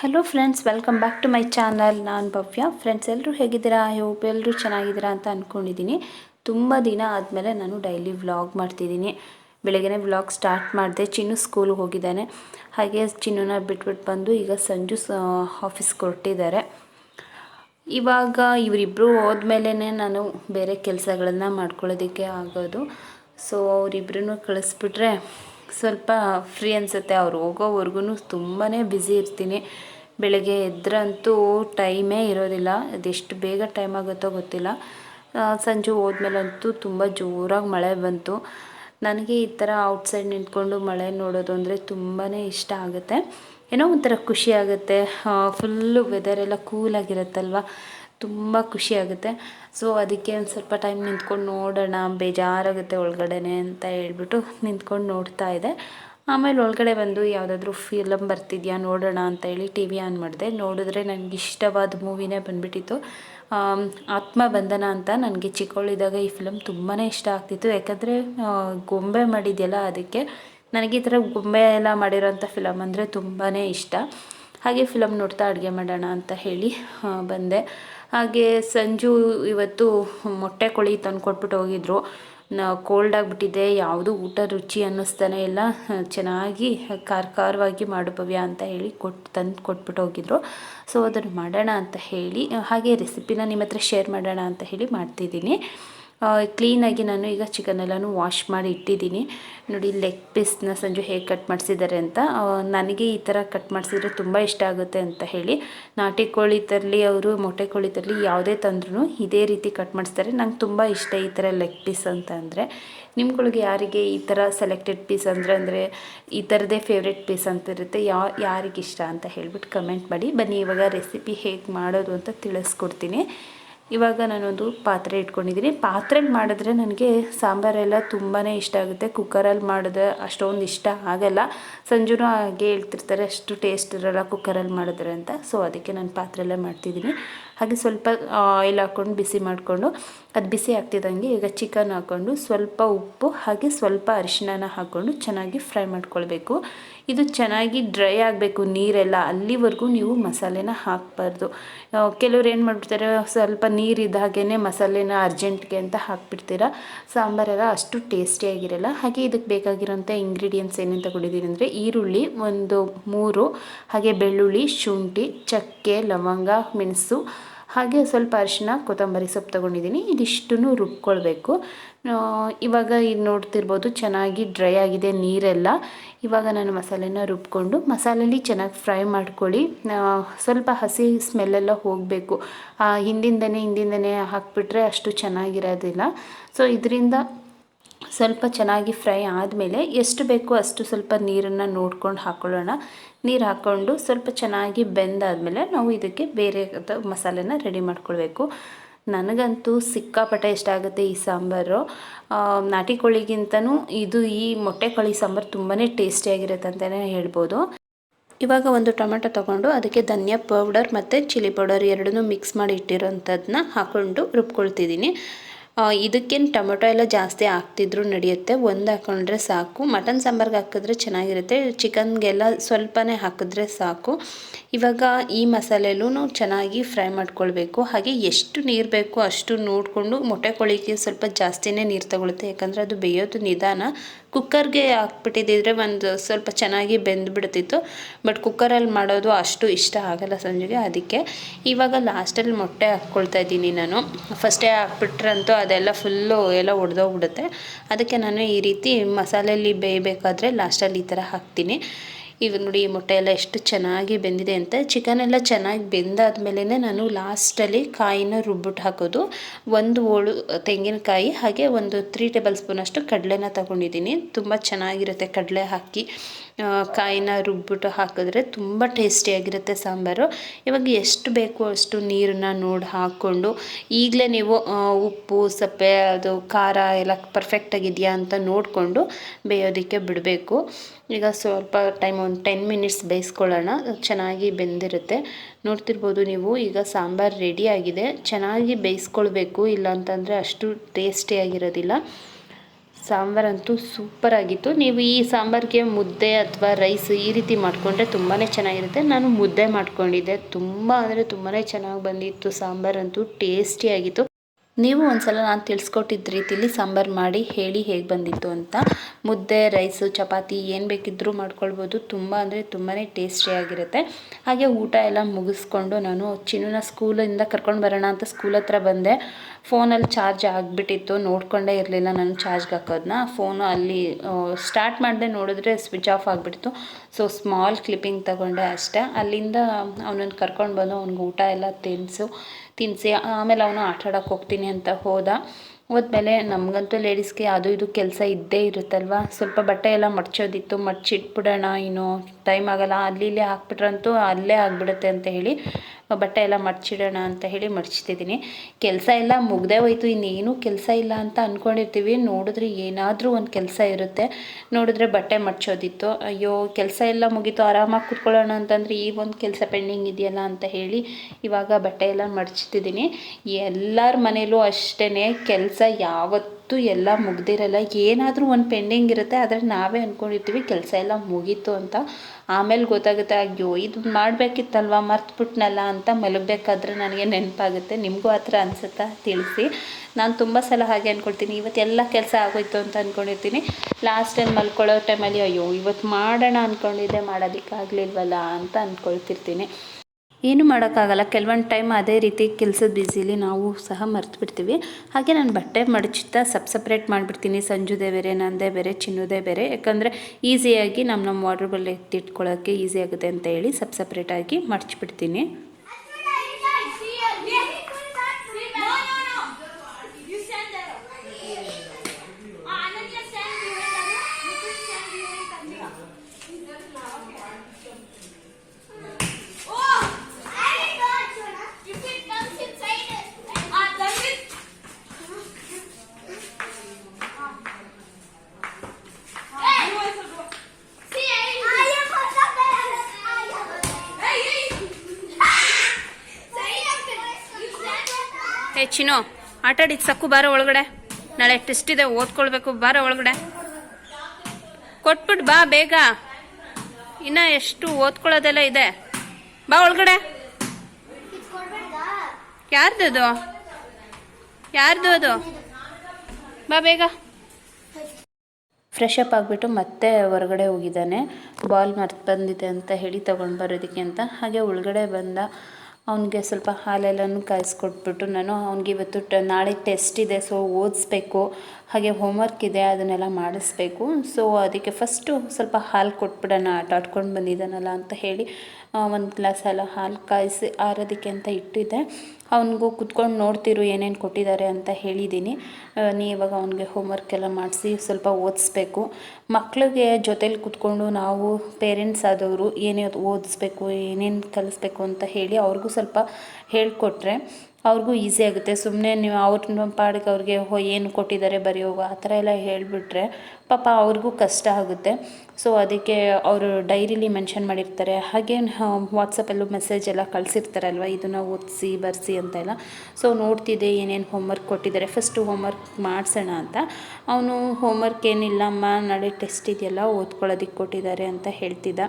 Hello friends welcome back to my channel ನಾನು Bhavya. Friends ಎಲ್ಲರೂ ಹೇಗಿದ್ದೀರಾ? ಐ ಹೋಪ್ ಎಲ್ಲರೂ ಚೆನ್ನಾಗಿದ್ದೀರಾ ಅಂತ ಅಂದ್ಕೊಂಡಿದ್ದೀನಿ ತುಂಬ ದಿನ ಆದಮೇಲೆ ನಾನು ಡೈಲಿ ವ್ಲಾಗ್ ಮಾಡ್ತಿದ್ದೀನಿ. ಬೆಳಗ್ಗೆ ವ್ಲಾಗ್ ಸ್ಟಾರ್ಟ್ ಮಾಡಿದೆ. ಚಿನ್ನು ಸ್ಕೂಲ್ಗೆ ಹೋಗಿದ್ದಾನೆ. ಹಾಗೆ ಚಿನ್ನುನ ಬಿಟ್ಬಿಟ್ಟು ಬಂದು ಈಗ ಸಂಜು ಆಫೀಸ್ ಕೊಟ್ಟಿದ್ದಾರೆ. ಇವಾಗ ಇವರಿಬ್ಬರು ಹೋದ್ಮೇಲೆ ನಾನು ಬೇರೆ ಕೆಲಸಗಳನ್ನ ಮಾಡ್ಕೊಳ್ಳೋದಕ್ಕೆ ಆಗೋದು. ಸೊ ಅವರಿಬ್ಬರನ್ನು ಕಳಿಸ್ಬಿಟ್ರೆ ಸ್ವಲ್ಪ ಫ್ರೀ ಅನಿಸುತ್ತೆ. ಅವ್ರು ಹೋಗೋವರೆಗೂ ತುಂಬಾ ಬ್ಯುಸಿ ಇರ್ತೀನಿ. ಬೆಳಗ್ಗೆ ಎದ್ರಂತೂ ಟೈಮೇ ಇರೋದಿಲ್ಲ. ಅದೆಷ್ಟು ಬೇಗ ಟೈಮ್ ಆಗುತ್ತೋ ಗೊತ್ತಿಲ್ಲ. ಸಂಜೆ ಹೋದ್ಮೇಲಂತೂ ತುಂಬ ಜೋರಾಗಿ ಮಳೆ ಬಂತು. ನನಗೆ ಈ ಥರ ಔಟ್ಸೈಡ್ ನಿಂತ್ಕೊಂಡು ಮಳೆ ನೋಡೋದು ಅಂದರೆ ತುಂಬಾ ಇಷ್ಟ ಆಗುತ್ತೆ. ಏನೋ ಒಂಥರ ಖುಷಿ ಆಗುತ್ತೆ. ಫುಲ್ಲು ವೆದರೆಲ್ಲ ಕೂಲಾಗಿರುತ್ತಲ್ವ ತುಂಬ ಖುಷಿ ಆಗುತ್ತೆ ಸೊ ಅದಕ್ಕೆ ಒಂದು ಸ್ವಲ್ಪ ಟೈಮ್ ನಿಂತ್ಕೊಂಡು ನೋಡೋಣ, ಬೇಜಾರಾಗುತ್ತೆ ಒಳಗಡೆನೆ ಅಂತ ಹೇಳ್ಬಿಟ್ಟು ನಿಂತ್ಕೊಂಡು ನೋಡ್ತಾ ಇದೆ. ಆಮೇಲೆ ಒಳಗಡೆ ಬಂದು ಯಾವುದಾದ್ರೂ ಫಿಲಮ್ ಬರ್ತಿದ್ಯಾ ನೋಡೋಣ ಅಂತ ಹೇಳಿ ಟಿ ವಿ ಆನ್ ಮಾಡಿದೆ. ನೋಡಿದ್ರೆ ನನಗೆ ಇಷ್ಟವಾದ ಮೂವಿನೇ ಬಂದುಬಿಟ್ಟಿತ್ತು. ಆತ್ಮ ಬಂಧನ ಅಂತ ನನಗೆ ಚಿಕ್ಕವಳಿದ್ದಾಗ ಈ ಫಿಲಮ್ ತುಂಬಾ ಇಷ್ಟ ಆಗ್ತಿತ್ತು. ಯಾಕಂದರೆ ಗೊಂಬೆ ಮಾಡಿದೆಯಲ್ಲ ಅದಕ್ಕೆ ನನಗೆ ಈ ಥರ ಗೊಂಬೆ ಎಲ್ಲ ಮಾಡಿರೋಂಥ ಫಿಲಮ್ ಅಂದರೆ ತುಂಬಾ ಇಷ್ಟ. ಹಾಗೆ ಫಿಲಮ್ ನೋಡ್ತಾ ಅಡುಗೆ ಮಾಡೋಣ ಅಂತ ಹೇಳಿ ಬಂದೆ. ಹಾಗೆ ಸಂಜು ಇವತ್ತು ಮೊಟ್ಟೆ ಕೋಳಿ ತಂದು ಕೊಟ್ಬಿಟ್ಟು ಹೋಗಿದ್ರು. ಕೋಲ್ಡ್ ಆಗಿಬಿಟ್ಟಿದೆ, ಯಾವುದು ಊಟ ರುಚಿ ಅನ್ನಿಸ್ತಾನೆ ಇಲ್ಲ. ಚೆನ್ನಾಗಿ ಖಾರ ಖಾರವಾಗಿ ಮಾಡು ಭವ್ಯ ಅಂತ ಹೇಳಿ ಕೊಟ್ಟು ತಂದು ಕೊಟ್ಬಿಟ್ಟು ಹೋಗಿದ್ರು. ಸೊ ಅದನ್ನು ಮಾಡೋಣ ಅಂತ ಹೇಳಿ, ಹಾಗೆ ರೆಸಿಪಿನ ನಿಮ್ಮ ಹತ್ರ ಶೇರ್ ಮಾಡೋಣ ಅಂತ ಹೇಳಿ ಮಾಡ್ತಿದ್ದೀನಿ. ಕ್ಲೀನಾಗಿ ನಾನು ಈಗ ಚಿಕನ್ ವಾಶ್ ಮಾಡಿ ಇಟ್ಟಿದ್ದೀನಿ. ನೋಡಿ ಲೆಗ್ ಪೀಸ್ನ ಸಂಜು ಹೇಗೆ ಕಟ್ ಮಾಡಿಸಿದ್ದಾರೆ ಅಂತ. ನನಗೆ ಈ ಥರ ಕಟ್ ಮಾಡಿಸಿದ್ರೆ ತುಂಬ ಇಷ್ಟ ಆಗುತ್ತೆ ಅಂತ ಹೇಳಿ. ನಾಟಿ ಕೋಳಿ ತರಲಿ ಅವರು, ಮೊಟ್ಟೆ ಕೋಳಿ ತರಲಿ ಯಾವುದೇ ತಂದ್ರೂ ಇದೇ ರೀತಿ ಕಟ್ ಮಾಡಿಸ್ತಾರೆ ನಂಗೆ ತುಂಬ ಇಷ್ಟ ಈ ಥರ ಲೆಗ್ ಪೀಸ್ ಅಂತ ಅಂದರೆ. ನಿಮ್ಗಳಿಗೆ ಯಾರಿಗೆ ಈ ಥರ ಸೆಲೆಕ್ಟೆಡ್ ಪೀಸ್ ಅಂದರೆ ಅಂದರೆ ಈ ಥರದೇ ಫೇವ್ರೆಟ್ ಪೀಸ್ ಅಂತ ಇರುತ್ತೆ ಯಾವ ಯಾರಿಗಿಷ್ಟ ಅಂತ ಹೇಳ್ಬಿಟ್ಟು ಕಮೆಂಟ್ ಮಾಡಿ. ಬನ್ನಿ, ಇವಾಗ ರೆಸಿಪಿ ಹೇಗೆ ಮಾಡೋದು ಅಂತ ತಿಳಿಸ್ಕೊಡ್ತೀನಿ. ಇವಾಗ ನಾನೊಂದು ಪಾತ್ರೆ ಇಟ್ಕೊಂಡಿದ್ದೀನಿ. ಪಾತ್ರೆಗೆ ಮಾಡಿದ್ರೆ ನನಗೆ ಸಾಂಬಾರೆಲ್ಲ ತುಂಬಾ ಇಷ್ಟ ಆಗುತ್ತೆ. ಕುಕ್ಕರಲ್ಲಿ ಮಾಡಿದ್ರೆ ಅಷ್ಟೊಂದು ಇಷ್ಟ ಆಗಲ್ಲ. ಸಂಜೆನೂ ಹಾಗೆ ಹೇಳ್ತಿರ್ತಾರೆ, ಅಷ್ಟು ಟೇಸ್ಟ್ ಇರೋಲ್ಲ ಕುಕ್ಕರಲ್ಲಿ ಮಾಡಿದ್ರೆ ಅಂತ. ಸೊ ಅದಕ್ಕೆ ನಾನು ಪಾತ್ರೆಯಲ್ಲೇ ಮಾಡ್ತಿದ್ದೀನಿ. ಹಾಗೆ ಸ್ವಲ್ಪ ಆಯಿಲ್ ಹಾಕ್ಕೊಂಡು ಬಿಸಿ ಮಾಡಿಕೊಂಡು, ಅದು ಬಿಸಿ ಆಗ್ತಿದ್ದಂಗೆ ಈಗ ಚಿಕನ್ ಹಾಕ್ಕೊಂಡು ಸ್ವಲ್ಪ ಉಪ್ಪು, ಹಾಗೆ ಸ್ವಲ್ಪ ಅರಿಶಿನ ಹಾಕ್ಕೊಂಡು ಚೆನ್ನಾಗಿ ಫ್ರೈ ಮಾಡ್ಕೊಳ್ಬೇಕು. ಇದು ಚೆನ್ನಾಗಿ ಡ್ರೈ ಆಗಬೇಕು, ನೀರೆಲ್ಲ ಅಲ್ಲಿವರೆಗೂ ನೀವು ಮಸಾಲೆನ ಹಾಕಬಾರ್ದು. ಕೆಲವ್ರು ಏನು ಮಾಡಿಬಿಡ್ತಾರೆ, ಸ್ವಲ್ಪ ನೀರು ಹಾಗೇ ಮಸಾಲೆನ ಅರ್ಜೆಂಟ್ಗೆ ಅಂತ ಹಾಕ್ಬಿಡ್ತೀರ? ಸಾಂಬಾರೆಲ್ಲ ಅಷ್ಟು ಟೇಸ್ಟಿಯಾಗಿರಲ್ಲ ಹಾಗೆ ಇದಕ್ಕೆ ಬೇಕಾಗಿರೋಂಥ ಇಂಗ್ರೀಡಿಯೆಂಟ್ಸ್ ಏನಂತ ತಗೊಂಡಿದ್ದೀನಿ ಅಂದರೆ, ಈರುಳ್ಳಿ ಒಂದು ಮೂರು, ಹಾಗೆ ಬೆಳ್ಳುಳ್ಳಿ, ಶುಂಠಿ, ಚಕ್ಕೆ, ಲವಂಗ, ಮೆಣಸು ಹಾಗೆ ಸ್ವಲ್ಪ ಅರಿಶಿನ, ಕೊತ್ತಂಬರಿ ಸೊಪ್ಪು ತೊಗೊಂಡಿದ್ದೀನಿ. ಇದಿಷ್ಟನ್ನು ರುಬ್ಕೊಳ್ಬೇಕು. ಇವಾಗ ಇದು ನೋಡ್ತಿರ್ಬೋದು, ಚೆನ್ನಾಗಿ ಡ್ರೈ ಆಗಿದೆ ನೀರೆಲ್ಲ. ಇವಾಗ ನಾನು ಮಸಾಲೆನ ರುಬ್ಕೊಂಡು, ಮಸಾಲೆಲಿ ಚೆನ್ನಾಗಿ ಫ್ರೈ ಮಾಡ್ಕೊಳ್ಳಿ. ಸ್ವಲ್ಪ ಹಸಿ ಸ್ಮೆಲ್ಲೆಲ್ಲ ಹೋಗಬೇಕು. ಹಿಂದಿಂದನೇ ಹಿಂದಿಂದನೇ ಹಾಕಿಬಿಟ್ರೆ ಅಷ್ಟು ಚೆನ್ನಾಗಿರೋದಿಲ್ಲ. ಸೊ, ಇದರಿಂದ ಸ್ವಲ್ಪ ಚೆನ್ನಾಗಿ ಫ್ರೈ ಆದಮೇಲೆ ಎಷ್ಟು ಬೇಕೋ ಅಷ್ಟು ಸ್ವಲ್ಪ ನೀರನ್ನು ನೋಡ್ಕೊಂಡು ಹಾಕ್ಕೊಳ್ಳೋಣ ನೀರು ಹಾಕ್ಕೊಂಡು ಸ್ವಲ್ಪ ಚೆನ್ನಾಗಿ ಬೆಂದಾದಮೇಲೆ ನಾವು ಇದಕ್ಕೆ ಬೇರೆ ಮಸಾಲೆನ ರೆಡಿ ಮಾಡ್ಕೊಳ್ಬೇಕು. ನನಗಂತೂ ಸಿಕ್ಕಾಪಟ್ಟೆ ಇಷ್ಟ ಆಗುತ್ತೆ ಈ ಸಾಂಬಾರು. ನಾಟಿ ಕೋಳಿಗಿಂತನೂ ಇದು ಈ ಮೊಟ್ಟೆ ಕೋಳಿ ಸಾಂಬಾರು ತುಂಬಾ ಟೇಸ್ಟಿಯಾಗಿರುತ್ತೆ ಅಂತಲೇ ಹೇಳ್ಬೋದು. ಇವಾಗ ಒಂದು ಟೊಮೆಟೊ ತೊಗೊಂಡು ಅದಕ್ಕೆ ಧನಿಯಾ ಪೌಡರ್ ಮತ್ತು ಚಿಲ್ಲಿ ಪೌಡರ್ ಎರಡನ್ನೂ ಮಿಕ್ಸ್ ಮಾಡಿ ಇಟ್ಟಿರೋಂಥದ್ದನ್ನ ಹಾಕ್ಕೊಂಡು ರುಬ್ಕೊಳ್ತಿದ್ದೀನಿ. ಇದಕ್ಕೇನು ಟೊಮೊಟೊ ಎಲ್ಲ ಜಾಸ್ತಿ ಹಾಕ್ತಿದ್ರು ನಡೆಯುತ್ತೆ. ಒಂದು ಹಾಕೊಂಡ್ರೆ ಸಾಕು. ಮಟನ್ ಸಾಂಬಾರ್ಗೆ ಹಾಕಿದ್ರೆ ಚೆನ್ನಾಗಿರುತ್ತೆ. ಚಿಕನ್ಗೆಲ್ಲ ಸ್ವಲ್ಪನೇ ಹಾಕಿದ್ರೆ ಸಾಕು. ಇವಾಗ ಈ ಮಸಾಲೆಲೂ ಚೆನ್ನಾಗಿ ಫ್ರೈ ಮಾಡ್ಕೊಳ್ಬೇಕು. ಹಾಗೆ ಎಷ್ಟು ನೀರು ಬೇಕು ಅಷ್ಟು ನೋಡಿಕೊಂಡು ಮೊಟ್ಟೆ ಕೋಳಿಗೆ ಸ್ವಲ್ಪ ಜಾಸ್ತಿನೇ ನೀರು ತಗೊಳುತ್ತೆ. ಯಾಕಂದರೆ ಅದು ಬೇಯೋದು ನಿಧಾನ. ಕುಕ್ಕರ್ಗೆ ಹಾಕ್ಬಿಟ್ಟಿದ್ದಿದ್ರೆ ಒಂದು ಸ್ವಲ್ಪ ಚೆನ್ನಾಗಿ ಬೆಂದುಬಿಡ್ತಿತ್ತು. ಬಟ್ ಕುಕ್ಕರಲ್ಲಿ ಮಾಡೋದು ಅಷ್ಟು ಇಷ್ಟ ಆಗಲ್ಲ ಸಂಜೆಗೆ, ಅದಕ್ಕೆ ಇವಾಗ ಲಾಸ್ಟಲ್ಲಿ ಮೊಟ್ಟೆ ಹಾಕ್ಕೊಳ್ತಾ ಇದ್ದೀನಿ ನಾನು. ಫಸ್ಟೇ ಹಾಕ್ಬಿಟ್ರಂತೂ ಅದೆಲ್ಲ ಫುಲ್ಲು ಎಲ್ಲ ಒಡೆದೋಗ್ಬಿಡುತ್ತೆ. ಅದಕ್ಕೆ ನಾನು ಈ ರೀತಿ ಮಸಾಲೆಯಲ್ಲಿ ಬೇಯಬೇಕಾದ್ರೆ ಲಾಸ್ಟಲ್ಲಿ ಈ ಥರ ಹಾಕ್ತೀನಿ. ಈಗ ನೋಡಿ ಮೊಟ್ಟೆ ಎಲ್ಲ ಎಷ್ಟು ಚೆನ್ನಾಗಿ ಬೆಂದಿದೆ ಅಂತ. ಚಿಕನ್ ಎಲ್ಲ ಚೆನ್ನಾಗಿ ಬೆಂದಾದ್ಮೇಲೆ ನಾನು ಲಾಸ್ಟಲ್ಲಿ ಕಾಯಿನ ರುಬ್ಬಿಟ್ಟು ಹಾಕೋದು. ಒಂದು ಹೋಳು ತೆಂಗಿನಕಾಯಿ ಹಾಗೆ ಒಂದು ತ್ರೀ ಟೇಬಲ್ ಸ್ಪೂನಷ್ಟು ಕಡಲೆನ ತಗೊಂಡಿದ್ದೀನಿ. ತುಂಬ ಚೆನ್ನಾಗಿರುತ್ತೆ ಕಡಲೆ ಹಾಕಿ. ಕಾಯಿನ ರುಬ್ಬಿಟ್ಟು ಹಾಕಿದ್ರೆ ತುಂಬ ಟೇಸ್ಟಿಯಾಗಿರುತ್ತೆ ಸಾಂಬಾರು. ಇವಾಗ ಎಷ್ಟು ಬೇಕು ಅಷ್ಟು ನೀರನ್ನ ನೋಡಿ ಹಾಕ್ಕೊಂಡು ಈಗಲೇ ನೀವು ಉಪ್ಪು, ಸಪ್ಪೆ, ಅದು ಖಾರ ಎಲ್ಲ ಪರ್ಫೆಕ್ಟಾಗಿದೆಯಾ ಅಂತ ನೋಡಿಕೊಂಡು ಬೇಯೋದಕ್ಕೆ ಬಿಡಬೇಕು. ಈಗ ಸ್ವಲ್ಪ ಟೈಮ್ ಒಂದು ಟೆನ್ ಮಿನಿಟ್ಸ್ ಬೇಯಿಸ್ಕೊಳ್ಳೋಣ. ಚೆನ್ನಾಗಿ ಬೆಂದಿರುತ್ತೆ. ನೋಡ್ತಿರ್ಬೋದು ನೀವು, ಈಗ ಸಾಂಬಾರು ರೆಡಿಯಾಗಿದೆ ಚೆನ್ನಾಗಿ ಬೇಯಿಸ್ಕೊಳ್ಬೇಕು, ಇಲ್ಲಾಂತಂದರೆ ಅಷ್ಟು ಟೇಸ್ಟಿಯಾಗಿರೋದಿಲ್ಲ ಸಾಂಬಾರಂತೂ ಸೂಪರ್ ಆಗಿತ್ತು. ನೀವು ಈ ಸಾಂಬಾರಿಗೆ ಮುದ್ದೆ ಅಥವಾ ರೈಸ್ ಈ ರೀತಿ ಮಾಡಿಕೊಂಡ್ರೆ ತುಂಬಾ ಚೆನ್ನಾಗಿರುತ್ತೆ. ನಾನು ಮುದ್ದೆ ಮಾಡಿಕೊಂಡಿದ್ದೆ. ತುಂಬ ಅಂದರೆ ತುಂಬಾ ಚೆನ್ನಾಗಿ ಬಂದಿತ್ತು. ಸಾಂಬಾರಂತೂ ಟೇಸ್ಟಿಯಾಗಿತ್ತು ನೀವು ಒಂದ್ಸಲ ನಾನು ತಿಳಿಸ್ಕೊಟ್ಟಿದ್ದ ರೀತಿಲಿ ಸಾಂಬಾರು ಮಾಡಿ ಹೇಳಿ ಹೇಗೆ ಬಂದಿತ್ತು ಅಂತ. ಮುದ್ದೆ ರೈಸು ಚಪಾತಿ ಏನು ಬೇಕಿದ್ದರೂ ಮಾಡ್ಕೊಳ್ಬೋದು. ತುಂಬ ಅಂದರೆ ತುಂಬಾ ಟೇಸ್ಟಿಯಾಗಿರುತ್ತೆ ಹಾಗೆ ಊಟ ಎಲ್ಲ ಮುಗಿಸ್ಕೊಂಡು ನಾನು ಚಿನ್ನನ ಸ್ಕೂಲಿಂದ ಕರ್ಕೊಂಡು ಬರೋಣ ಅಂತ ಸ್ಕೂಲ್ ಹತ್ರ ಬಂದೆ. ಫೋನಲ್ಲಿ ಚಾರ್ಜ್ ಆಗಿಬಿಟ್ಟಿತ್ತು, ನೋಡ್ಕೊಂಡೇ ಇರಲಿಲ್ಲ ನಾನು ಚಾರ್ಜ್ಗೆ ಹಾಕೋದನ್ನ. ಫೋನು ಅಲ್ಲಿ ಸ್ಟಾರ್ಟ್ ಮಾಡಿದೆ ನೋಡಿದ್ರೆ ಸ್ವಿಚ್ ಆಫ್ ಆಗಿಬಿಡ್ತು. ಸೊ ಸ್ಮಾಲ್ ಕ್ಲಿಪ್ಪಿಂಗ್ ತಗೊಂಡೆ ಅಷ್ಟೇ. ಅಲ್ಲಿಂದ ಅವನನ್ನು ಕರ್ಕೊಂಡು ಬಂದು ಅವ್ನಿಗೆ ಊಟ ಎಲ್ಲ ತಿನ್ನಿಸು ತಿನ್ನಿಸಿ ಆಮೇಲೆ ಅವನು ಆಟ ಆಡೋಕೆ ಹೋಗ್ತೀನಿ ಅಂತ ಹೋದ. ಹೋದ್ಮೇಲೆ ನಮಗಂತೂ ಲೇಡೀಸ್ಗೆ ಅದು ಇದು ಕೆಲಸ ಇದ್ದೇ ಇರುತ್ತಲ್ವ? ಸ್ವಲ್ಪ ಬಟ್ಟೆ ಎಲ್ಲ ಮಡ್ಚೋದಿತ್ತು, ಮಡ್ಚಿಟ್ಬಿಡೋಣ, ಇನ್ನು ಟೈಮ್ ಆಗೋಲ್ಲ, ಅಲ್ಲಿ ಇಲ್ಲಿ ಹಾಕ್ಬಿಟ್ರಂತೂ ಅಲ್ಲೇ ಆಗಿಬಿಡುತ್ತೆ ಅಂತ ಹೇಳಿ ಬಟ್ಟೆ ಎಲ್ಲ ಮಡ್ಚಿಡೋಣ ಅಂತ ಹೇಳಿ ಮಡ್ಚ್ತಿದ್ದೀನಿ. ಕೆಲಸ ಎಲ್ಲ ಮುಗ್ದೇ ಹೋಯ್ತು, ಇನ್ನೇನು ಕೆಲಸ ಇಲ್ಲ ಅಂತ ಅಂದ್ಕೊಂಡಿರ್ತೀವಿ ನೋಡಿದ್ರೆ ಏನಾದರೂ ಒಂದು ಕೆಲಸ ಇರುತ್ತೆ. ನೋಡಿದ್ರೆ ಬಟ್ಟೆ ಮಡ್ಚೋದಿತ್ತು. ಅಯ್ಯೋ, ಕೆಲಸ ಎಲ್ಲ ಮುಗೀತು, ಆರಾಮಾಗಿ ಕೂತ್ಕೊಳ್ಳೋಣ ಅಂತಂದರೆ ಈ ಒಂದು ಕೆಲಸ ಪೆಂಡಿಂಗ್ ಇದೆಯಲ್ಲ ಅಂತ ಹೇಳಿ ಇವಾಗ ಬಟ್ಟೆ ಎಲ್ಲ ಮಡ್ಚ್ತಿದ್ದೀನಿ. ಎಲ್ಲರ ಮನೇಲೂ ಅಷ್ಟೇ ಕೆಲಸ ಯಾವತ್ತು ಎಲ್ಲ ಮುಗ್ದಿರಲ್ಲ, ಏನಾದರೂ ಒಂದು ಪೆಂಡಿಂಗ್ ಇರುತ್ತೆ ಆದರೆ ನಾವೇ ಅಂದ್ಕೊಂಡಿರ್ತೀವಿ ಕೆಲಸ ಎಲ್ಲ ಮುಗೀತು ಅಂತ. ಆಮೇಲೆ ಗೊತ್ತಾಗುತ್ತೆ, ಅಯ್ಯೋ ಇದು ಮಾಡಬೇಕಿತ್ತಲ್ವ, ಮರ್ತ್ಬಿಟ್ನಲ್ಲ ಅಂತ ಮಲಗಬೇಕಾದ್ರೆ ನನಗೆ ನೆನಪಾಗುತ್ತೆ. ನಿಮಗೂ ಆ ಥರ ಅನಿಸುತ್ತಾ? ತಿಳಿಸಿ. ನಾನು ತುಂಬ ಸಲ ಹಾಗೆ ಅಂದ್ಕೊಳ್ತೀನಿ ಇವತ್ತೆಲ್ಲ ಕೆಲಸ ಆಗೋಯ್ತು ಅಂತ ಅಂದ್ಕೊಂಡಿರ್ತೀನಿ ಲಾಸ್ಟ್ ಟೈಮ್ ಮಲ್ಕೊಳ್ಳೋ ಟೈಮಲ್ಲಿ ಅಯ್ಯೋ ಇವತ್ತು ಮಾಡೋಣ ಅಂದ್ಕೊಂಡಿದ್ದೆ ಮಾಡೋದಕ್ಕಾಗಲಿಲ್ವಲ್ಲ ಅಂತ ಅಂದ್ಕೊಳ್ತಿರ್ತೀನಿ ಏನು ಮಾಡೋಕ್ಕಾಗಲ್ಲ. ಕೆಲವೊಂದು ಟೈಮ್ ಅದೇ ರೀತಿ ಕೆಲಸದ ಬ್ಯುಸಿಲಿ ನಾವು ಸಹ ಮರ್ತು ಬಿಡ್ತೀವಿ ಹಾಗೆ ನಾನು ಬಟ್ಟೆ ಮಡಚುತ್ತಾ ಸಪ್ ಸಪ್ರೇಟ್ ಮಾಡಿಬಿಡ್ತೀನಿ. ಸಂಜುದೇ ಬೇರೆ ನಂದೇ ಬೇರೆ ಚಿನ್ನದೇ ಬೇರೆ. ಯಾಕಂದರೆ ಈಸಿಯಾಗಿ ನಮ್ಮ ನಮ್ಮ ಬಲ್ಲೆ ಎತ್ತಿಟ್ಕೊಳ್ಳೋಕ್ಕೆ ಈಸಿ ಆಗುತ್ತೆ ಅಂತ ಹೇಳಿ ಸಪ್ ಸಪ್ರೇಟಾಗಿ ಮಡಚಿಬಿಡ್ತೀನಿ. ಚಿನ್ನು ಆಟಾಡಿದ ಸಕ್ಕು ಬಾರೋ ಒಳಗಡೆ. ನಾಳೆ ಟೆಸ್ಟ್ ಇದೆ, ಓದ್ಕೊಳ್ಬೇಕು, ಬಾರ ಒಳಗಡೆ. ಕೊಟ್ಬಿಟ್ಟು ಬಾ ಬೇಗ. ಇನ್ನ ಎಷ್ಟು ಓದ್ಕೊಳ್ಳೋದೆಲ್ಲ ಇದೆ. ಬಾ ಒಳಗಡೆ. ಯಾರ್ದು ಅದು? ಯಾರ್ದು ಅದು? ಬಾ ಬೇಗ. ಫ್ರೆಶ್ ಅಪ್ ಆಗಿಬಿಟ್ಟು ಮತ್ತೆ ಹೊರಗಡೆ ಹೋಗಿದ್ದಾನೆ. ಬಾಲ್ ಮರ್ತು ಬಂದಿದೆ ಅಂತ ಹೇಳಿ ತೊಗೊಂಡು ಬರೋದಕ್ಕೆ ಅಂತ. ಹಾಗೆ ಒಳಗಡೆ ಬಂದ ಅವನಿಗೆ ಸ್ವಲ್ಪ ಹಾಲೆಲ್ಲನೂ ಕಾಯಿಸ್ಕೊಟ್ಬಿಟ್ಟು ನಾನು ಅವ್ನಿಗೆ ಇವತ್ತು ನಾಳೆ ಟೆಸ್ಟ್ ಇದೆ ಸೊ ಓದಿಸ್ಬೇಕು. ಹಾಗೆ ಹೋಮ್ವರ್ಕ್ ಇದೆ, ಅದನ್ನೆಲ್ಲ ಮಾಡಿಸ್ಬೇಕು. ಸೊ ಅದಕ್ಕೆ ಫಸ್ಟು ಸ್ವಲ್ಪ ಹಾಲು ಕೊಟ್ಬಿಡೋಣ, ಆಟ ಆಡ್ಕೊಂಡು ಬಂದಿದ್ದಾನಲ್ಲ ಅಂತ ಹೇಳಿ ಒಂದು ಗ್ಲಾಸ್ ಎಲ್ಲ ಹಾಲು ಕಾಯಿಸಿ ಆರೋದಕ್ಕೆ ಅಂತ ಇಟ್ಟಿದ್ದೆ. ಅವನಿಗೂ ಕುತ್ಕೊಂಡು ನೋಡ್ತಿರು ಏನೇನು ಕೊಟ್ಟಿದ್ದಾರೆ ಅಂತ ಹೇಳಿದ್ದೀನಿ. ನೀ ಇವಾಗ ಅವನಿಗೆ ಹೋಮ್ವರ್ಕ್ ಎಲ್ಲ ಮಾಡಿಸಿ ಸ್ವಲ್ಪ ಓದಿಸ್ಬೇಕು. ಮಕ್ಕಳಿಗೆ ಜೊತೇಲಿ ಕುತ್ಕೊಂಡು ನಾವು ಪೇರೆಂಟ್ಸ್ ಆದವರು ಏನೇ ಓದಿಸ್ಬೇಕು, ಏನೇನು ಕಲಿಸ್ಬೇಕು ಅಂತ ಹೇಳಿ ಅವ್ರಿಗೂ ಸ್ವಲ್ಪ ಹೇಳಿಕೊಟ್ರೆ. ಅವ್ರಿಗೂ ಈಸಿ ಆಗುತ್ತೆ. ಸುಮ್ಮನೆ ನೀವು ಅವ್ರ ಪಾಡಿಗೆ ಅವ್ರಿಗೆ ಹೋ, ಏನು ಕೊಟ್ಟಿದ್ದಾರೆ ಬರೆಯೋಗು ಆ ಥರ ಎಲ್ಲ ಹೇಳಿಬಿಟ್ರೆ ಪಾಪ ಅವ್ರಿಗೂ ಕಷ್ಟ ಆಗುತ್ತೆ. ಸೊ ಅದಕ್ಕೆ ಅವರು ಡೈರಿಲಿ ಮೆನ್ಷನ್ ಮಾಡಿರ್ತಾರೆ. ಹಾಗೆ ವಾಟ್ಸಪ್ಪಲ್ಲೂ ಮೆಸೇಜ್ ಎಲ್ಲ ಕಳಿಸಿರ್ತಾರಲ್ವ? ಇದನ್ನು ಓದಿಸಿ, ಬರೆಸಿ ಅಂತೆಲ್ಲ ಸೊ ನೋಡ್ತಿದ್ದೆ ಏನೇನು ಹೋಮ್ವರ್ಕ್ ಕೊಟ್ಟಿದ್ದಾರೆ. ಫಸ್ಟು ಹೋಮ್ವರ್ಕ್ ಮಾಡಿಸೋಣ ಅಂತ. ಅವನು ಹೋಮ್ವರ್ಕ್ ಏನಿಲ್ಲಮ್ಮ, ನಾಳೆ ಟೆಸ್ಟ್ ಇದೆಯಲ್ಲ ಓದ್ಕೊಳ್ಳೋದಕ್ಕೆ ಕೊಟ್ಟಿದ್ದಾರೆ ಅಂತ ಹೇಳ್ತಿದ್ದ.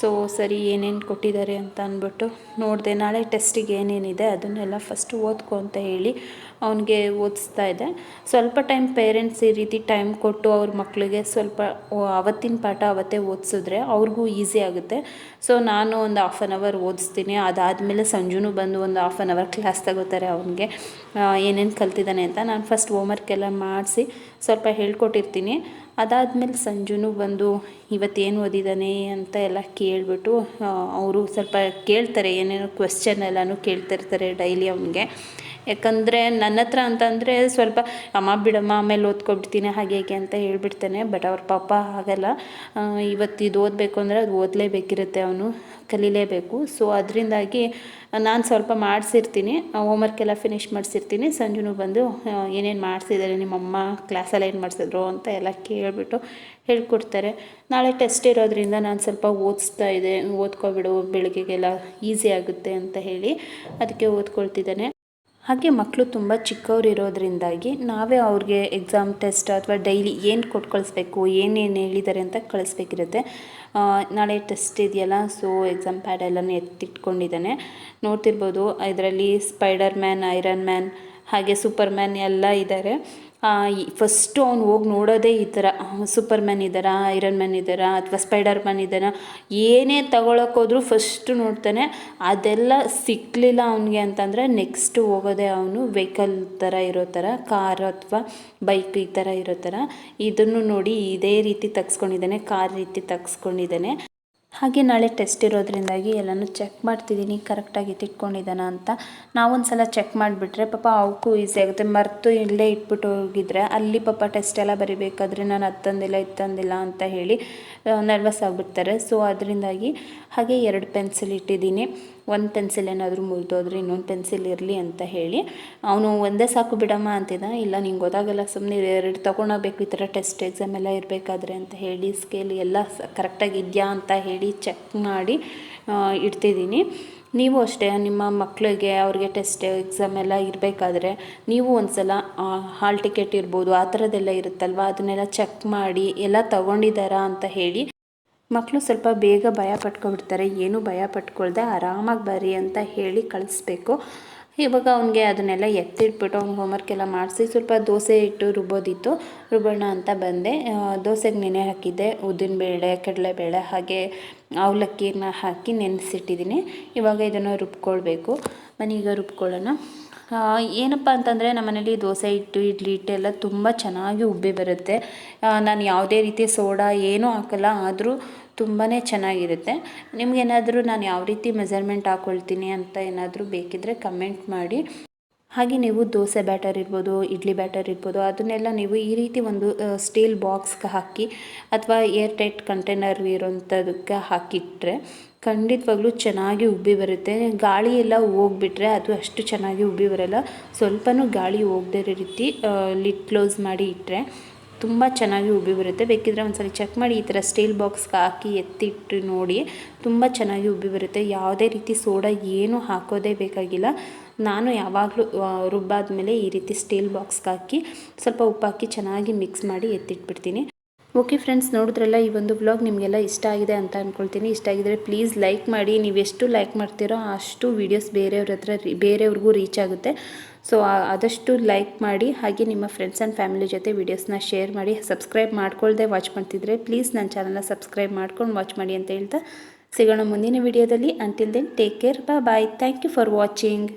ಸೊ ಸರಿ, ಏನೇನು ಕೊಟ್ಟಿದ್ದಾರೆ ಅಂತ ಅಂದ್ಬಿಟ್ಟು ನೋಡಿದೆ. ನಾಳೆ ಟೆಸ್ಟಿಗೆ ಏನೇನಿದೆ ಅದನ್ನೆಲ್ಲ ಫಸ್ಟು ಓದ್ಕೊ ಅಂತ ಹೇಳಿ ಅವನಿಗೆ ಓದಿಸ್ತಾ ಇದೆ ಸ್ವಲ್ಪ ಟೈಮ್ ಪೇರೆಂಟ್ಸ್ ಈ ರೀತಿ ಟೈಮ್ ಕೊಟ್ಟು ಅವ್ರ ಮಕ್ಕಳಿಗೆ ಸ್ವಲ್ಪ ಅವತ್ತಿನ ಪಾಠ ಅವತ್ತೇ ಓದಿಸಿದ್ರೆ ಅವ್ರಿಗೂ ಈಸಿ ಆಗುತ್ತೆ. ಸೊ ನಾನು ಒಂದು ಹಾಫ್ ಆನ್ ಅವರ್ ಓದಿಸ್ತೀನಿ. ಅದಾದಮೇಲೆ ಸಂಜುನೂ ಬಂದು ಒಂದು ಹಾಫ್ ಆನ್ ಅವರ್ ಕ್ಲಾಸ್ ತಗೋತಾರೆ ಅವನಿಗೆ. ಏನೇನು ಕಲ್ತಿದ್ದಾನೆ ಅಂತ ನಾನು ಫಸ್ಟ್ ಹೋಮ್ವರ್ಕ್ ಎಲ್ಲ ಮಾಡಿಸಿ ಸ್ವಲ್ಪ ಹೇಳ್ಕೊಟ್ಟಿರ್ತೀನಿ. ಅದಾದಮೇಲೆ ಸಂಜುನೂ ಬಂದು, ಇವತ್ತೇನು ಓದಿದ್ದಾನೆ ಅಂತ ಎಲ್ಲ ಕೇಳಿಬಿಟ್ಟು ಅವರು ಸ್ವಲ್ಪ ಕೇಳ್ತಾರೆ, ಏನೇನೋ ಕ್ವೆಶ್ಚನ್ ಎಲ್ಲನೂ ಕೇಳ್ತಿರ್ತಾರೆ ಡೈಲಿ ಅವನಿಗೆ. ಯಾಕಂದರೆ ನನ್ನ ಹತ್ರ ಅಂತಂದರೆ ಸ್ವಲ್ಪ, ಅಮ್ಮ ಬಿಡಮ್ಮ ಆಮೇಲೆ ಓದ್ಕೊಬಿಡ್ತೀನಿ, ಹಾಗೆ ಹೇಗೆ ಅಂತ ಹೇಳ್ಬಿಡ್ತಾನೆ. ಬಟ್ ಅವ್ರ ಪಾಪ ಹಾಗಲ್ಲ. ಇವತ್ತು ಇದು ಓದಬೇಕು ಅಂದರೆ ಅದು ಓದಲೇಬೇಕಿರುತ್ತೆ ಅವನು, ಕಲೀಲೇಬೇಕು. ಸೊ ಅದರಿಂದಾಗಿ ನಾನು ಸ್ವಲ್ಪ ಮಾಡಿಸಿರ್ತೀನಿ ಹೋಮ್ವರ್ಕ್ ಎಲ್ಲ ಫಿನಿಷ್ ಮಾಡಿಸಿರ್ತೀನಿ. ಸಂಜುನು ಬಂದು ಏನೇನು ಮಾಡಿಸಿದ್ದಾರೆ, ನಿಮ್ಮಮ್ಮ ಕ್ಲಾಸಲ್ಲಿ ಏನು ಮಾಡಿಸಿದ್ರು ಅಂತ ಎಲ್ಲ ಕೇಳಿಬಿಟ್ಟು ಹೇಳ್ಕೊಡ್ತಾರೆ. ನಾಳೆ ಟೆಸ್ಟ್ ಇರೋದ್ರಿಂದ ನಾನು ಸ್ವಲ್ಪ ಓದಿಸ್ತಾ ಇದೆ, ಓದ್ಕೊಬಿಡು, ಬೆಳಗ್ಗೆಗೆಲ್ಲ ಈಸಿ ಆಗುತ್ತೆ ಅಂತ ಹೇಳಿ ಅದಕ್ಕೆ ಓದ್ಕೊಳ್ತಿದ್ದಾನೆ. ಹಾಗೆ ಮಕ್ಕಳು ತುಂಬ ಚಿಕ್ಕವ್ರು ಇರೋದ್ರಿಂದಾಗಿ ನಾವೇ ಅವ್ರಿಗೆ ಎಕ್ಸಾಮ್ ಟೆಸ್ಟ್ ಅಥವಾ ಡೈಲಿ ಏನು ಕೊಟ್ಟು ಕಳಿಸ್ಬೇಕು ಏನೇನು ಹೇಳಿದ್ದಾರೆ ಅಂತ ಕಳಿಸ್ಬೇಕಿರುತ್ತೆ. ನಾಳೆ ಟೆಸ್ಟ್ ಇದೆಯಲ್ಲ ಸೊ ಎಕ್ಸಾಮ್ ಪ್ಯಾಡ್ ಎಲ್ಲನೂ ಎತ್ತಿಟ್ಕೊಂಡಿದ್ದಾನೆ. ನೋಡ್ತಿರ್ಬೋದು, ಇದರಲ್ಲಿ ಸ್ಪೈಡರ್ ಮ್ಯಾನ್ ಐರನ್ ಮ್ಯಾನ್ ಹಾಗೆ ಸೂಪರ್ ಮ್ಯಾನ್ ಎಲ್ಲ ಇದ್ದಾರೆ ಫಸ್ಟು ಅವ್ನು ಹೋಗಿ ನೋಡೋದೇ ಈ ಥರ ಸೂಪರ್ ಮ್ಯಾನ್ ಇದ್ದಾರಾ ಐರನ್ ಮ್ಯಾನ್ ಇದ್ದಾರಾ ಅಥವಾ ಸ್ಪೈಡರ್ ಮ್ಯಾನ್ ಇದ್ದಾರಾ ಏನೇ ತಗೊಳಕ್ಕೆ ಹೋದ್ರೂ ಫಸ್ಟು ನೋಡ್ತಾನೆ. ಅದೆಲ್ಲ ಸಿಕ್ಕಲಿಲ್ಲ ಅವನಿಗೆ ಅಂತಂದರೆ ನೆಕ್ಸ್ಟು ಹೋಗೋದೇ ಅವನು ವೆಹಿಕಲ್ ಥರ ಇರೋ ಥರ ಕಾರ್ ಅಥವಾ ಬೈಕ್ ಈ ಥರ ಇರೋ ಥರ ಇದನ್ನು ನೋಡಿ ಇದೇ ರೀತಿ ತಗ್ಸ್ಕೊಂಡಿದ್ದಾನೆ ಕಾರ್ ರೀತಿ ತೆಗ್ಸ್ಕೊಂಡಿದ್ದಾನೆ. ಹಾಗೆ ನಾಳೆ ಟೆಸ್ಟ್ ಇರೋದ್ರಿಂದಾಗಿ ಎಲ್ಲನೂ ಚೆಕ್ ಮಾಡ್ತಿದ್ದೀನಿ ಕರೆಕ್ಟಾಗಿ ಎತ್ತಿಟ್ಕೊಂಡಿದ್ದಾನ ಅಂತ. ನಾವೊಂದು ಸಲ ಚೆಕ್ ಮಾಡಿಬಿಟ್ರೆ ಪಾಪ ಅವಕ್ಕೂ ಈಸಿ ಆಗುತ್ತೆ. ಮರೆತು ಇಲ್ಲೇ ಇಟ್ಬಿಟ್ಟು ಹೋಗಿದ್ರೆ ಅಲ್ಲಿ ಪಾಪ ಟೆಸ್ಟ್ ಎಲ್ಲ ಬರಿಬೇಕಾದ್ರೆ ನಾನು ಹತ್ತಂದಿಲ್ಲ ಇತ್ತಂದಿಲ್ಲ ಅಂತ ಹೇಳಿ ನರ್ವಸ್ ಆಗಿಬಿಡ್ತಾರೆ. ಸೊ ಅದರಿಂದಾಗಿ ಹಾಗೆ ಎರಡು ಪೆನ್ಸಿಲ್ ಇಟ್ಟಿದ್ದೀನಿ. ಒಂದು ಪೆನ್ಸಿಲ್ ಏನಾದರೂ ಮುರಿದೋದ್ರೆ ಇನ್ನೊಂದು ಪೆನ್ಸಿಲ್ ಇರಲಿ ಅಂತ ಹೇಳಿ, ಅವನು ಒಂದೇ ಸಾಕು ಬಿಡಮ್ಮ ಅಂತಿದ್ದ. ಇಲ್ಲ, ನಿಂಗೆ ಗೊತ್ತಾಗಲ್ಲ ಸುಮ್ಮನೆ ಎರಡು ತೊಗೊಂಡೋಗ್ಬೇಕು, ಈ ಥರ ಟೆಸ್ಟ್ ಎಕ್ಸಾಮ್ ಎಲ್ಲ ಇರಬೇಕಾದ್ರೆ ಅಂತ ಹೇಳಿ ಸ್ಕೇಲ್ ಎಲ್ಲ ಕರೆಕ್ಟಾಗಿ ಇದೆಯಾ ಅಂತ ಹೇಳಿ ಚೆಕ್ ಮಾಡಿ ಇಡ್ತಿದ್ದೀನಿ. ನೀವು ಅಷ್ಟೇ, ನಿಮ್ಮ ಮಕ್ಕಳಿಗೆ ಅವ್ರಿಗೆ ಟೆಸ್ಟ್ ಎಕ್ಸಾಮ್ ಎಲ್ಲ ಇರಬೇಕಾದ್ರೆ ನೀವು ಒಂದು ಸಲ ಹಾಲ್ ಟಿಕೆಟ್ ಇರ್ಬೋದು, ಆ ಥರದ್ದೆಲ್ಲ ಇರುತ್ತಲ್ವ, ಅದನ್ನೆಲ್ಲ ಚೆಕ್ ಮಾಡಿ, ಎಲ್ಲ ತಗೊಂಡಿದ್ದಾರಾ ಅಂತ ಹೇಳಿ ಮಕ್ಕಳು ಸ್ವಲ್ಪ ಬೇಗ ಭಯ ಪಟ್ಕೊಬಿಡ್ತಾರೆ. ಏನೂ ಭಯ ಪಟ್ಕೊಳ್ದೆ ಆರಾಮಾಗಿ ಬರಿ ಅಂತ ಹೇಳಿ ಕಳಿಸ್ಬೇಕು. ಇವಾಗ ಅವನಿಗೆ ಅದನ್ನೆಲ್ಲ ಎತ್ತಿಟ್ಬಿಟ್ಟು ಅವ್ನಿಗೆ ಹೋಮ್ವರ್ಕ್ ಎಲ್ಲ ಮಾಡಿಸಿ ಸ್ವಲ್ಪ ದೋಸೆ ಇಟ್ಟು ರುಬ್ಬೋದಿತ್ತು. ರುಬ್ಬೋಣ ಅಂತ ಬಂದೆ. ದೋಸೆಗೆ ನೆನೆ ಹಾಕಿದ್ದೆ. ಉದ್ದಿನಬೇಳೆ ಕಡಲೆಬೇಳೆ ಹಾಗೆ ಅವಲಕ್ಕಿನ ಹಾಕಿ ನೆನೆಸಿಟ್ಟಿದ್ದೀನಿ. ಇವಾಗ ಇದನ್ನು ರುಬ್ಕೊಳ್ಬೇಕು. ನಾನೀಗ ರುಬ್ಕೊಳ್ಳೋಣ. ಆ, ಏನಪ್ಪ ಅಂತಂದರೆ ನಮ್ಮನೇಲಿ ದೋಸೆ ಹಿಟ್ಟು ಇಡ್ಲಿ ಹಿಟ್ಟು ಎಲ್ಲ ತುಂಬ ಚೆನ್ನಾಗಿ ಉಬ್ಬಿ ಬರುತ್ತೆ. ನಾನು ಯಾವುದೇ ರೀತಿ ಸೋಡಾ ಏನೂ ಹಾಕಲ್ಲ, ಆದರೂ ತುಂಬಾ ಚೆನ್ನಾಗಿರುತ್ತೆ. ನಿಮಗೇನಾದರೂ ನಾನು ಯಾವ ರೀತಿ ಮೆಸರ್ಮೆಂಟ್ ಹಾಕ್ಕೊಳ್ತೀನಿ ಅಂತ ಏನಾದರೂ ಬೇಕಿದ್ದರೆ ಕಮೆಂಟ್ ಮಾಡಿ. ಹಾಗೆ ನೀವು ದೋಸೆ ಬ್ಯಾಟರ್ ಇರ್ಬೋದು, ಇಡ್ಲಿ ಬ್ಯಾಟರ್ ಇರ್ಬೋದು, ಅದನ್ನೆಲ್ಲ ನೀವು ಈ ರೀತಿ ಒಂದು ಸ್ಟೀಲ್ ಬಾಕ್ಸ್ಗೆ ಹಾಕಿ, ಅಥವಾ ಏರ್ ಟೈಟ್ ಕಂಟೈನರ್ ಇರೋಂಥದಕ್ಕೆ ಹಾಕಿಟ್ರೆ ಖಂಡಿತವಾಗ್ಲೂ ಚೆನ್ನಾಗಿ ಉಬ್ಬಿ ಬರುತ್ತೆ. ಗಾಳಿ ಎಲ್ಲ ಹೋಗ್ಬಿಟ್ರೆ ಅದು ಅಷ್ಟು ಚೆನ್ನಾಗಿ ಉಬ್ಬಿ ಬರಲ್ಲ. ಸ್ವಲ್ಪನೂ ಗಾಳಿ ಹೋಗದೇ ಇರೋ ರೀತಿ ಲಿಡ್ ಕ್ಲೋಸ್ ಮಾಡಿ ಇಟ್ಟರೆ ತುಂಬ ಚೆನ್ನಾಗಿ ಉಬ್ಬಿ ಬರುತ್ತೆ. ಬೇಕಿದ್ರೆ ಒಂದ್ಸಲ ಚೆಕ್ ಮಾಡಿ ಈ ಥರ ಸ್ಟೀಲ್ ಬಾಕ್ಸ್ಗೆ ಹಾಕಿ ಎತ್ತಿಟ್ಟು ನೋಡಿ ತುಂಬ ಚೆನ್ನಾಗಿ ಉಬ್ಬಿ ಬರುತ್ತೆ. ಯಾವುದೇ ರೀತಿ ಸೋಡಾ ಏನೂ ಹಾಕೋದೇ ಬೇಕಾಗಿಲ್ಲ. ನಾನು ಯಾವಾಗಲೂ ರುಬ್ಬಾದ್ಮೇಲೆ ಈ ರೀತಿ ಸ್ಟೀಲ್ ಬಾಕ್ಸ್ಗೆ ಹಾಕಿ ಸ್ವಲ್ಪ ಉಪ್ಪು ಹಾಕಿ ಚೆನ್ನಾಗಿ ಮಿಕ್ಸ್ ಮಾಡಿ ಎತ್ತಿಟ್ಬಿಡ್ತೀನಿ. ಓಕೆ ಫ್ರೆಂಡ್ಸ್, ನೋಡಿದ್ರಲ್ಲ, ಈ ಒಂದು ವ್ಲಾಗ್ ನಿಮಗೆಲ್ಲ ಇಷ್ಟ ಆಗಿದೆ ಅಂತ ಅಂದ್ಕೊಳ್ತೀನಿ ಇಷ್ಟ ಆಗಿದ್ರೆ ಪ್ಲೀಸ್ ಲೈಕ್ ಮಾಡಿ. ನೀವು ಎಷ್ಟು ಲೈಕ್ ಮಾಡ್ತೀರೋ ಅಷ್ಟು ವೀಡಿಯೋಸ್ ಬೇರೆಯವ್ರ ಹತ್ರ ಬೇರೆಯವ್ರಿಗೂ ರೀಚ್ ಆಗುತ್ತೆ. ಸೊ ಆದಷ್ಟು ಲೈಕ್ ಮಾಡಿ. ಹಾಗೆ ನಿಮ್ಮ ಫ್ರೆಂಡ್ಸ್ ಆ್ಯಂಡ್ ಫ್ಯಾಮಿಲಿ ಜೊತೆ ವೀಡಿಯೋಸ್ನ ಶೇರ್ ಮಾಡಿ. ಸಬ್ಸ್ಕ್ರೈಬ್ ಮಾಡ್ಕೊಳ್ಳದೆ ವಾಚ್ ಮಾಡ್ತಿದ್ರೆ ಪ್ಲೀಸ್ ನನ್ನ ಚಾನಲ್ನ ಸಬ್ಸ್ಕ್ರೈಬ್ ಮಾಡ್ಕೊಂಡು ವಾಚ್ ಮಾಡಿ ಅಂತ ಹೇಳ್ತಾ ಸಿಗೋಣ ಮುಂದಿನ ವಿಡಿಯೋದಲ್ಲಿ until then take care bye thank you for watching